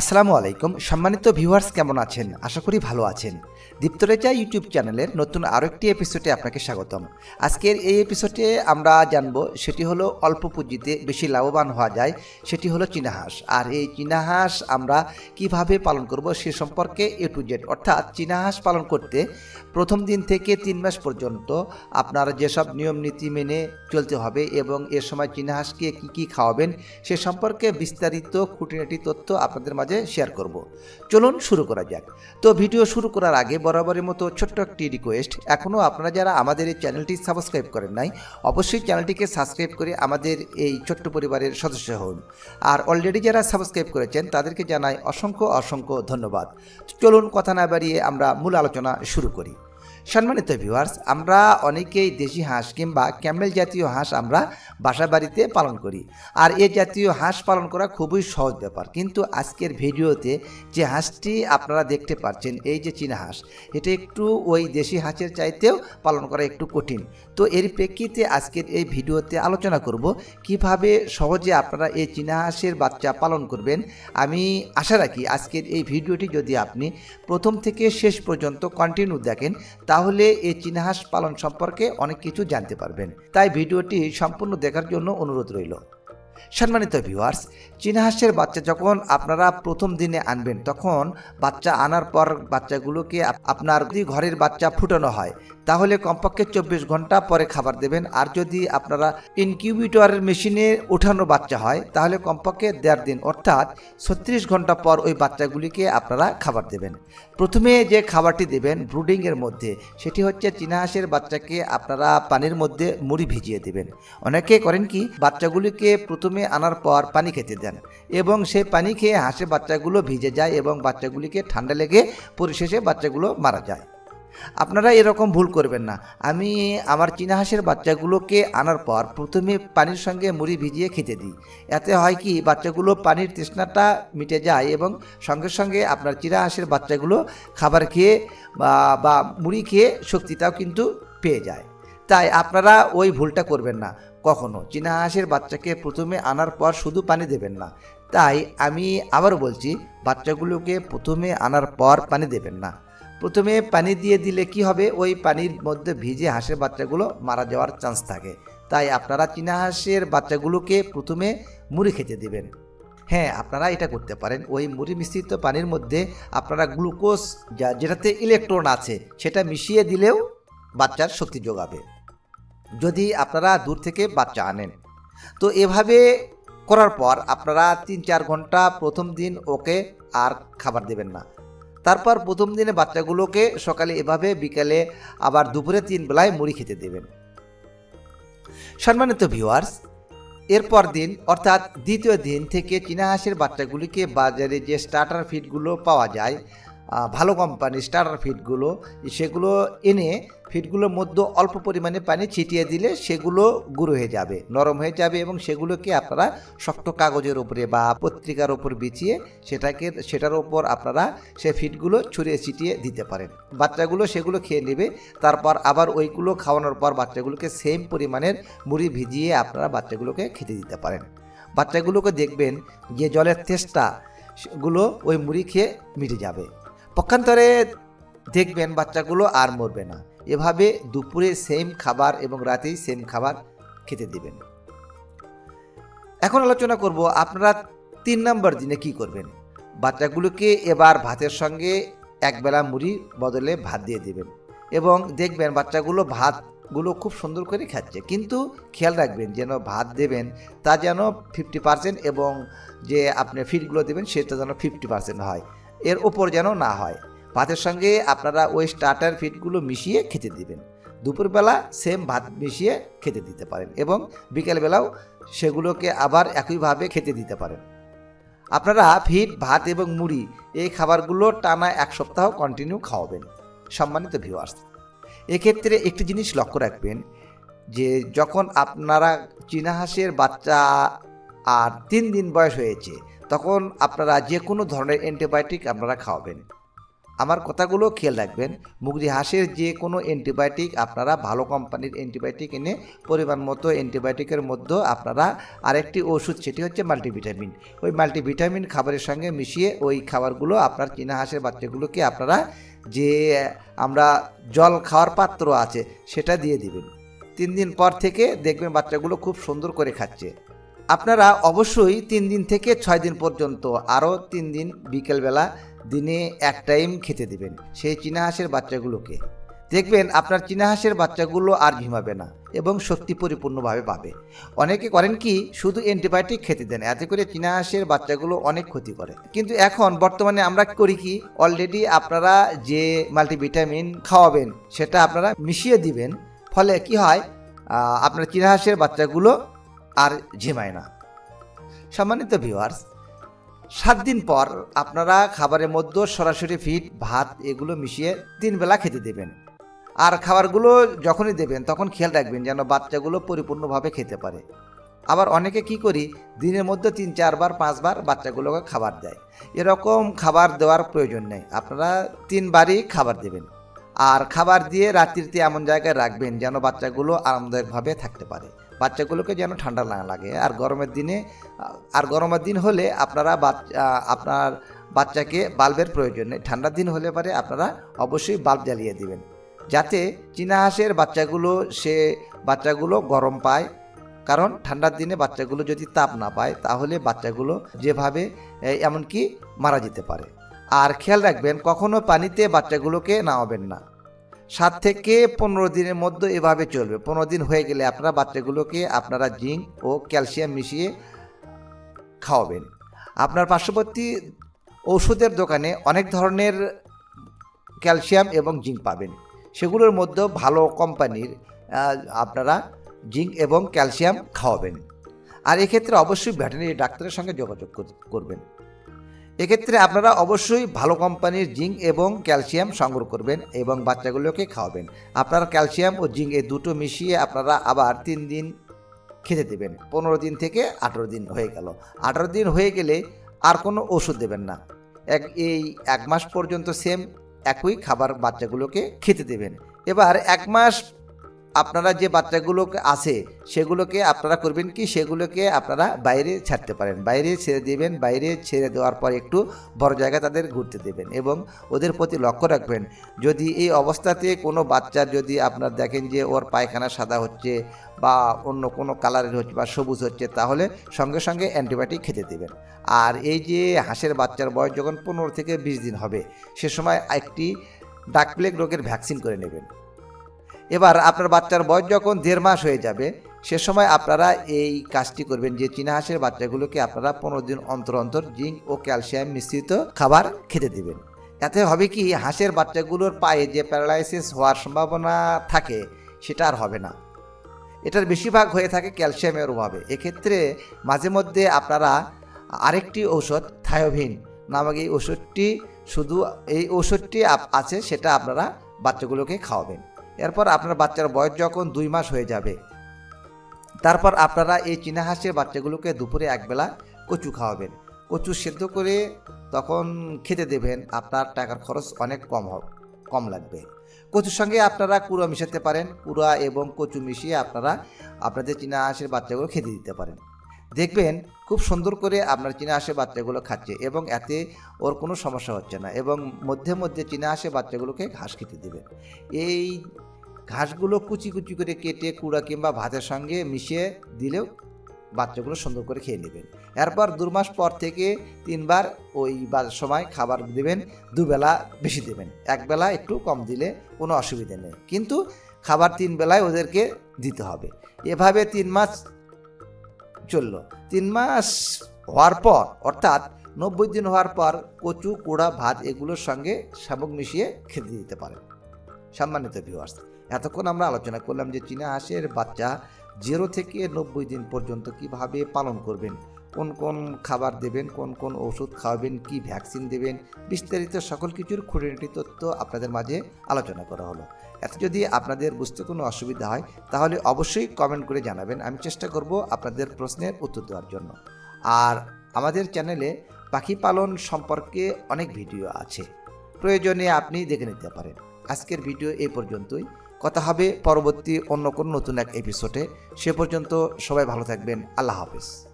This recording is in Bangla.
আসসালামু আলাইকুম। সম্মানিত ভিউয়ার্স, কেমন আছেন? আশা করি ভালো আছেন। দীপ্তরেজা ইউটিউব চ্যানেলের নতুন আরও একটি এপিসোডে আপনাকে স্বাগতম। আজকের এই এপিসোডে আমরা জানব, সেটি হলো অল্প পুঁজিতে বেশি লাভবান হওয়া যায়, সেটি হলো চীনাহাঁস আর এই চীনাহাঁস আমরা কীভাবে পালন করব সে সম্পর্কে এ টু জেড। অর্থাৎ চীনাহাঁস পালন করতে প্রথম দিন থেকে তিন মাস পর্যন্ত আপনার যেসব নিয়ম, নীতি মেনে চলতে হবে এবং এর সময় চীনাহাঁসকে কী কী খাওয়াবেন, সে সম্পর্কে বিস্তারিত খুঁটিনাটি তথ্য আপনাদের মাঝে শেয়ার করব। চলুন শুরু করা যাক। তো ভিডিও শুরু করার আগে বরাবরের মতো ছোট্ট একটি রিকোয়েস্ট এখনও আপনারা যারা আমাদের এই চ্যানেলটি সাবস্ক্রাইব করেন নাই, অবশ্যই চ্যানেলটিকে সাবস্ক্রাইব করে আমাদের এই ছোট্ট পরিবারের সদস্য হন। আর অলরেডি যারা সাবস্ক্রাইব করেছেন, তাদেরকে জানাই অসংখ্য অসংখ্য ধন্যবাদ। চলুন কথা না বাড়িয়ে আমরা মূল আলোচনা শুরু করি। সম্মানিত ভিউয়ার্স আমরা অনেকেই দেশি হাঁস কিংবা ক্যামেল জাতীয় হাঁস আমরা বাসা বাড়িতে পালন করি। আর এ জাতীয় হাঁস পালন করা খুবই সহজ ব্যাপার। কিন্তু আজকের ভিডিওতে যে হাঁসটি আপনারা দেখতে পাচ্ছেন, এই যে চীনা হাঁস, এটা একটু ওই দেশি হাঁসের চাইতেও পালন করা একটু কঠিন। তো এর প্রেক্ষিতে আজকের এই ভিডিওতে আলোচনা করব, কীভাবে সহজে আপনারা এই চীনা হাঁসের বাচ্চা পালন করবেন। আমি আশা রাখি আজকের এই ভিডিওটি যদি আপনি প্রথম থেকে শেষ পর্যন্ত কন্টিনিউ দেখেন তাহলে এই চীনাহাঁস পালন সম্পর্কে অনেক কিছু জানতে পারবেন। তাই ভিডিওটি সম্পূর্ণ দেখার জন্য অনুরোধ রইল। সম্মানিত ভিউয়ার্স চীনাহাঁসের বাচ্চা যখন আপনারা প্রথম দিনে আনবেন তখন বাচ্চা আনার পর বাচ্চাগুলোকে আপনার যদি ঘরের বাচ্চা ফুটানো হয় তাহলে কমপক্ষে চব্বিশ ঘণ্টা পরে খাবার দেবেন। আর যদি আপনারা ইনকিউবিটরের মেশিনে ওঠানো বাচ্চা হয় তাহলে কমপক্ষে দেড় দিন অর্থাৎ ছত্রিশ ঘণ্টা পর ওই বাচ্চাগুলিকে আপনারা খাবার দেবেন। প্রথমে যে খাবারটি দেবেন ব্রুডিংয়ের মধ্যে সেটি হচ্ছে চীনাহাঁসের বাচ্চাকে আপনারা পানির মধ্যে মুড়ি ভিজিয়ে দেবেন। অনেকে করেন কি বাচ্চাগুলিকে প্রথমে আনার পর পানি খেতে দেন এবং সেই পানি খেয়ে হাঁসের বাচ্চাগুলো ভিজে যায় এবং বাচ্চাগুলিকে ঠান্ডা লেগে পরিশেষে বাচ্চাগুলো মারা যায়। আপনারা এরকম ভুল করবেন না। আমি আমার চীনা হাঁসের বাচ্চাগুলোকে আনার পর প্রথমে পানির সঙ্গে মুড়ি ভিজিয়ে খেতে দিই। এতে হয় কি, বাচ্চাগুলো পানির তৃষ্ণাটা মিটে যায় এবং সঙ্গে সঙ্গে আপনার চীনা হাঁসের বাচ্চাগুলো খাবার খেয়ে বা মুড়ি খেয়ে শক্তিটাও কিন্তু পেয়ে যায়। তাই আপনারা ওই ভুলটা করবেন না। কখনো। চীনা হাঁসের বাচ্চাকে প্রথমে আনার পর শুধু পানি দেবেন না। তাই আমি আবারও বলছি, বাচ্চাগুলোকে প্রথমে আনার পর পানি দেবেন না। প্রথমে পানি দিয়ে দিলে কি হবে? ওই পানির মধ্যে ভিজে হাঁসের বাচ্চাগুলো মারা যাওয়ার চান্স থাকে। তাই আপনারা চীনা হাঁসের বাচ্চাগুলোকে প্রথমে মুড়ি খেতে দেবেন। হ্যাঁ আপনারা এটা করতে পারেন। ওই মুড়ি মিশ্রিত পানির মধ্যে আপনারা গ্লুকোজ, যা যেটাতে ইলেকট্রন আছে, সেটা মিশিয়ে দিলেও বাচ্চার শক্তি যোগাবে। যদি আপনারা দূর থেকে বাচ্চা আনেন। তো এভাবে করার পর আপনারা তিন চার ঘণ্টা প্রথম দিন ওকে আর খাবার দেবেন না। তারপর প্রথম দিনে বাচ্চাগুলোকে সকালে এভাবে, বিকালে আবার দুপুরে তিন বেলায় মুড়ি খেতে দেবেন। সম্মানিত ভিউয়ার্স, এরপর দিন, অর্থাৎ দ্বিতীয় দিন থেকে চীনা হাঁসের বাচ্চাগুলিকে বাজারে যে স্টার্টার ফিডগুলো পাওয়া যায় ভালো কোম্পানির স্টার্টার ফিডগুলো সেগুলো এনে ফিডগুলোর মধ্যে অল্প পরিমাণে পানি ছিটিয়ে দিলে সেগুলো গুঁড়ো হয়ে যাবে, নরম হয়ে যাবে এবং সেগুলোকে আপনারা শক্ত কাগজের উপরে বা পত্রিকার ওপর বিছিয়ে সেটাকে, সেটার ওপর আপনারা সে ফিডগুলো ছড়িয়ে ছিটিয়ে দিতে পারেন। বাচ্চাগুলো সেগুলো খেয়ে নেবে, তারপর আবার ওইগুলো খাওয়ানোর পর বাচ্চাগুলোকে সেম পরিমাণের মুড়ি ভিজিয়ে আপনারা বাচ্চাগুলোকে খেতে দিতে পারেন। বাচ্চাগুলোকে দেখবেন যে জলের তেষ্টা গুলো ওই মুড়ি খেয়ে মিটে যাবে। পক্ষান্তরে দেখবেন বাচ্চাগুলো আর মরবে না। এভাবে দুপুরে সেম খাবার এবং রাতেই সেম খাবার খেতে দিবেন। এখন আলোচনা করব আপনারা তিন নম্বর দিনে কি করবেন? বাচ্চাগুলোকে এবার ভাতের সঙ্গে একবেলা মুড়ি বদলে ভাত দিয়ে দেবেন এবং দেখবেন বাচ্চাগুলো ভাতগুলো খুব সুন্দর করে খাচ্ছে। কিন্তু খেয়াল রাখবেন যেন ভাত দেবেন তা যেন ফিফটি পার্সেন্ট এবং যে আপনি ফিডগুলো দেবেন সেটা যেন ফিফটি পার্সেন্ট হয়। এর ওপর যেন না হয়। ভাতের সঙ্গে আপনারা ওই স্টার্টার ফিটগুলো মিশিয়ে খেতে দিবেন। দুপুরবেলা সেম ভাত মিশিয়ে খেতে দিতে পারেন এবং বিকেলবেলাও সেগুলোকে আবার একইভাবে খেতে দিতে পারেন। আপনারা ফিড ভাত এবং মুড়ি এই খাবারগুলো টানা এক সপ্তাহ কন্টিনিউ খাওয়াবেন। সম্মানিত ভিউয়ার্স এক্ষেত্রে একটি জিনিস লক্ষ্য রাখবেন যে যখন আপনারা চীনা হাঁসের বাচ্চা আর তিন দিন বয়স হয়েছে তখন আপনারা যে কোনো ধরনের অ্যান্টিবায়োটিক আপনারা খাওয়াবেন। আমার কথাগুলো খেয়াল রাখবেন মুগরি হাঁসের যে কোনো অ্যান্টিবায়োটিক আপনারা ভালো কোম্পানির অ্যান্টিবায়োটিক এনে পরিমাণ মতো অ্যান্টিবায়োটিকের মধ্যে আপনারা আরেকটি ওষুধ, সেটি হচ্ছে মাল্টিভিটামিন। ওই মাল্টিভিটামিন খাবারের সঙ্গে মিশিয়ে ওই খাবারগুলো আপনার চীনা হাঁসের বাচ্চাগুলোকে আপনারা যে আমরা জল খাওয়ার পাত্র আছে, সেটা দিয়ে দিবেন। তিন দিন পর থেকে দেখবেন বাচ্চাগুলো খুব সুন্দর করে খাচ্ছে। আপনারা অবশ্যই তিন দিন থেকে ছয় দিন পর্যন্ত আরও তিন দিন বিকেলবেলা দিনে এক টাইম খেতে দিবেন সেই চীনা হাঁসের বাচ্চাগুলোকে। দেখবেন আপনার চীনা হাঁসের বাচ্চাগুলো আর ঘিমাবে না এবং শক্তি পরিপূর্ণভাবে পাবে। অনেকে করেন কি, শুধু অ্যান্টিবায়োটিক খেতে দেন, এতে করে চীনা হাঁসের বাচ্চাগুলো অনেক ক্ষতি করে। কিন্তু এখন বর্তমানে আমরা করি কি অলরেডি আপনারা যে মাল্টিভিটামিন খাওয়াবেন, সেটা আপনারা মিশিয়ে দিবেন। ফলে কি হয় আপনার চীনা হাঁসের বাচ্চাগুলো আর ঝিমায় না। সম্মানিত ভিউয়ার্স সাত দিন পর আপনারা খাবারের মধ্যে সরাসরি ফিট, ভাত এগুলো মিশিয়ে তিন বেলা খেতে দেবেন। আর খাবারগুলো যখনই দেবেন, তখন খেয়াল রাখবেন যেন বাচ্চাগুলো পরিপূর্ণভাবে খেতে পারে। আবার অনেকে কি করি, দিনের মধ্যে তিন চারবার পাঁচবার বাচ্চাগুলোকে খাবার দেয়। এরকম খাবার দেওয়ার প্রয়োজন নেই। আপনারা তিনবারই খাবার দেবেন। আর খাবার দিয়ে রাত্রিতে এমন জায়গায় রাখবেন যেন বাচ্চাগুলো আরামদায়কভাবে থাকতে পারে। বাচ্চাগুলোকে যেন ঠান্ডা না লাগে। আর গরমের দিনে, আর গরমের দিন হলে আপনারা বাচ্চা আপনার বাচ্চাকে বাল্বের প্রয়োজন নেই। ঠান্ডার দিন হলে পারে আপনারা অবশ্যই বাল্ব জ্বালিয়ে দিবেন। যাতে চীনা হাঁসের বাচ্চাগুলো, সে বাচ্চাগুলো গরম পায়। কারণ ঠান্ডার দিনে বাচ্চাগুলো যদি তাপ না পায়, তাহলে বাচ্চাগুলো যেভাবে এমনকি মারা যেতে পারে। আর খেয়াল রাখবেন, কখনো পানিতে বাচ্চাগুলোকে নামাবেন না। সাত থেকে পনেরো দিনের মধ্যে এভাবে চলবে। পনেরো দিন হয়ে গেলে আপনারা বাচ্চাগুলোকে আপনারা জিঙ্ক ও ক্যালসিয়াম মিশিয়ে খাওয়াবেন। আপনার পার্শ্ববর্তী ওষুধের দোকানে অনেক ধরনের ক্যালসিয়াম এবং জিঙ্ক পাবেন। সেগুলোর মধ্যে ভালো কোম্পানির আপনারা জিঙ্ক এবং ক্যালসিয়াম খাওয়াবেন। আর এক্ষেত্রে অবশ্যই ভেটেরিনারি ডাক্তারের সঙ্গে যোগাযোগ করবেন। এক্ষেত্রে আপনারা অবশ্যই ভালো কোম্পানির জিঙ্ক এবং ক্যালসিয়াম সংগ্রহ করবেন এবং বাচ্চাগুলোকে খাওয়াবেন। আপনারা ক্যালসিয়াম ও জিঙ্ক এই দুটো মিশিয়ে আপনারা আবার তিন দিন খেতে দেবেন। পনেরো দিন থেকে আঠেরো দিন হয়ে গেল। আঠেরো দিন হয়ে গেলে আর কোনো ওষুধ দেবেন না। এক, এই এক মাস পর্যন্ত সেম একই খাবার বাচ্চাগুলোকে খেতে দেবেন। এবার এক মাস আপনারা যে বাচ্চাগুলোকে আছে, সেগুলোকে আপনারা করবেন কি? সেগুলোকে আপনারা বাইরে ছাড়তে পারেন। বাইরে ছেড়ে দেবেন, বাইরে ছেড়ে দেওয়ার পর একটু বড় জায়গায় তাদের ঘুরতে দেবেন এবং ওদের প্রতি লক্ষ্য রাখবেন। যদি এই অবস্থাতে কোনো বাচ্চার যদি আপনার দেখেন যে ওর পায়খানা সাদা হচ্ছে বা অন্য কোনো কালারের হচ্ছে বা সবুজ হচ্ছে, তাহলে সঙ্গে সঙ্গে অ্যান্টিবায়োটিক খেতে দেবেন। আর এই যে হাঁসের বাচ্চার বয়স যখন পনেরো থেকে বিশ দিন হবে, সে সময় একটি ডাক প্লেগ রোগের ভ্যাকসিন করে নেবেন। এবার আপনার বাচ্চার বয়স যখন দেড় মাস হয়ে যাবে, সে সময় আপনারা এই কাজটি করবেন যে চীনা হাঁসের বাচ্চাগুলোকে আপনারা পনেরো দিন অন্তর অন্তর জিঙ্ক ও ক্যালসিয়াম মিশ্রিত খাবার খেতে দিবেন। এতে হবে কি, হাঁসের বাচ্চাগুলোর পায়ে যে প্যারালাইসিস হওয়ার সম্ভাবনা থাকে, সেটা আর হবে না। এটার বেশিরভাগ হয়ে থাকে ক্যালসিয়ামের অভাবে। এক্ষেত্রে মাঝে মধ্যে আপনারা আরেকটি ঔষধ, থায়োভিন নামক এই ওষুধটি শুধু এই ওষুধটি আছে, সেটা আপনারা বাচ্চাগুলোকে খাওয়াবেন। এরপর আপনার বাচ্চার বয়স যখন দুই মাস হয়ে যাবে, তারপর আপনারা এই চীনা হাঁসের বাচ্চাগুলোকে দুপুরে একবেলা কচু খাওয়াবেন। কচু সেদ্ধ করে তখন খেতে দেবেন, আপনার টাকার খরচ অনেক কম হবে কম লাগবে। কচুর সঙ্গে আপনারা কুড়া মিশাতে পারেন, কুড়া এবং কচু মিশিয়ে আপনারা আপনাদের চীনা হাঁসের বাচ্চাগুলো খেতে দিতে পারেন। দেখবেন খুব সুন্দর করে আপনার চীনা হাঁসের বাচ্চাগুলো খাচ্ছে এবং এতে ওর কোনো সমস্যা হচ্ছে না এবং মধ্যে মধ্যে চীনা হাঁসের বাচ্চাগুলোকে ঘাস খেতে দেবেন। এই ঘাসগুলো কুচি কুচি করে কেটে কুড়া কিংবা ভাতের সঙ্গে মিশিয়ে দিলেও বাচ্চাগুলো সুন্দর করে খেয়ে নেবেন। এরপর দু মাস পর থেকে তিনবার ওই সময় খাবার দেবেন, দুবেলা বেশি দেবেন। একবেলা একটু কম দিলে কোনো অসুবিধা নেই। কিন্তু খাবার তিন বেলায় ওদেরকে দিতে হবে। এভাবে তিন মাস চলল। তিন মাস হওয়ার পর, অর্থাৎ নব্বই দিন হওয়ার পর কচু, কুড়া, ভাত এগুলোর সঙ্গে শামুক মিশিয়ে খেতে দিতে পারেন। সম্মানিত ভিউয়ার্স এতক্ষণ আমরা আলোচনা করলাম যে চীনা হাঁসের বাচ্চা জিরো থেকে নব্বই দিন পর্যন্ত কীভাবে পালন করবেন, কোন কোন খাবার দেবেন, কোন কোন ওষুধ খাওয়াবেন, কি ভ্যাকসিন দেবেন, বিস্তারিত সকল কিছুর খুঁটিনাটি তথ্য আপনাদের মাঝে আলোচনা করা হলো। এত যদি আপনাদের বুঝতে কোনো অসুবিধা হয়, তাহলে অবশ্যই কমেন্ট করে জানাবেন, আমি চেষ্টা করব আপনাদের প্রশ্নের উত্তর দেওয়ার জন্য। আর আমাদের চ্যানেলে পাখি পালন সম্পর্কে অনেক ভিডিও আছে, প্রয়োজনে আপনি দেখে নিতে পারেন। আজকের ভিডিও এই পর্যন্তই। কথা হবে পরবর্তী অন্য কোনো নতুন এক এপিসোডে সে পর্যন্ত সবাই ভালো থাকবেন। আল্লাহ হাফেজ।